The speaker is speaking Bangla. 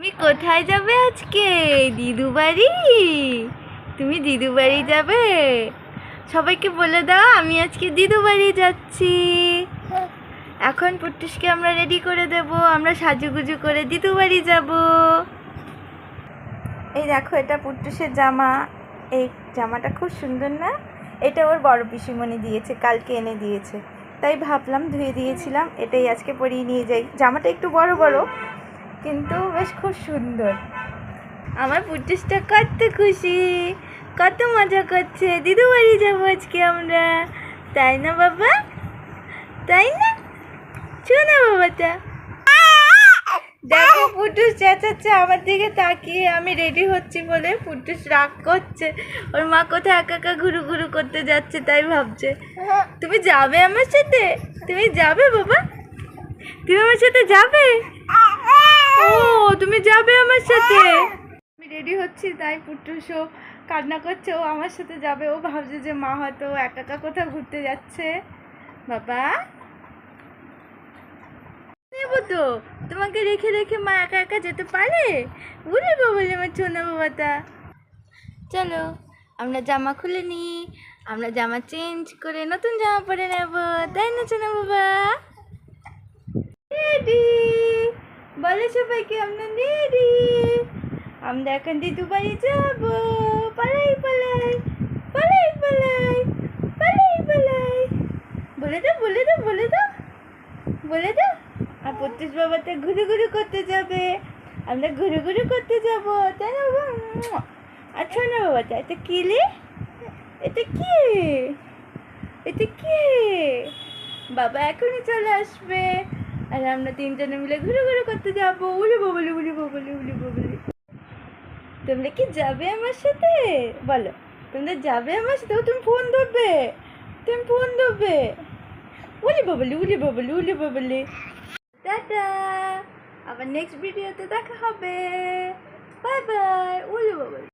তুমি কোথায় যাবে আজকে? দিদু বাড়ি তুমি দিদু বাড়ি যাবে? সবাইকে বলে দাও, আমি আজকে দিদু বাড়ি যাচ্ছি। এখন পুটুসকে আমরা রেডি করে দেব, আমরা সাজুগুজু করে দিদু বাড়ি যাব। এই দেখো, এটা পুটুসের জামা। এই জামাটা খুব সুন্দর না? এটা ওর বড় পিসিমণি দিয়েছে, কালকে এনে দিয়েছে। তাই ভাবলাম ধুয়ে দিয়েছিলাম, এটাই আজকে পরিয়ে নিয়ে যাই। জামাটা একটু বড় বড়। কিন্তু বেশ খুব সুন্দর। আমার পুটুসটা কত খুশি, কত মজা করছে। দিদু বাড়ি যাব আজকে আমরা। তাই না বাবা? তাই না? শোনা বাবাটা। দেখো পুটুস চেঁচাচ্ছে, আমার দিকে তাকিয়ে আমি রেডি হচ্ছি বলে পুটুস রাগ করছে। ওর মা কোথায় একা একা ঘুরু ঘুরু করতে যাচ্ছে তাই ভাবছে। তুমি যাবে আমার সাথে? তুমি যাবে বাবা? তুমি আমার সাথে যাবে? ও তুমি যাবে আমার সাথে? আমি রেডি হচ্ছি তাই পুটুসও কান্না করছে ও আমার সাথে যাবে। ও ভাবছে যে মা হয়তো একা একা কোথাও ঘুরতে যাচ্ছে। বাবা। নেব তো তোমাকে রেখে রেখে মা একা একা যেতে পারে? উড়ে বাবা আমার ছোনা বাবাটা। চলো আমরা জামা খুলে নিই। আমরা জামা চেঞ্জ করে নতুন জামা পরে নেব। তাই না ছোনা বাবা? রেডি বলো সবাইকে আমরা রেডি আমরা এখন দিদু বাড়ি যাব। পালাই পালাই পালাই পালাই পালাই পালাই। বলে দাও বলে দাও বলে দাও বলে দাও। আর প্রত্যুষ বাবাতে ঘুরে ঘুরে করতে যাবে। আমরা ঘুরে ঘুরে করতে যাব। তাই না বাবা। আচ্ছা না বাবাটা এটা কি রে এটা কি? এটা কি? বাবা এখনই চলে আসবে। আর আমরা তিনজনে মিলে ঘুরে ঘুরে করতে যাব। উলি ববলি উলি ববলি উলি ববলি তোমরা কি যাবে আমার সাথে? বলো। তোমরা যাবে আমার সাথে? তুমি ফোন ধরবে। তুমি ফোন ধরবে। উলি ববলি উলি ববলি উলি ববলি টাটা। আবার নেক্সট ভিডিওতে দেখা হবে। বাই বাই উলি ববলি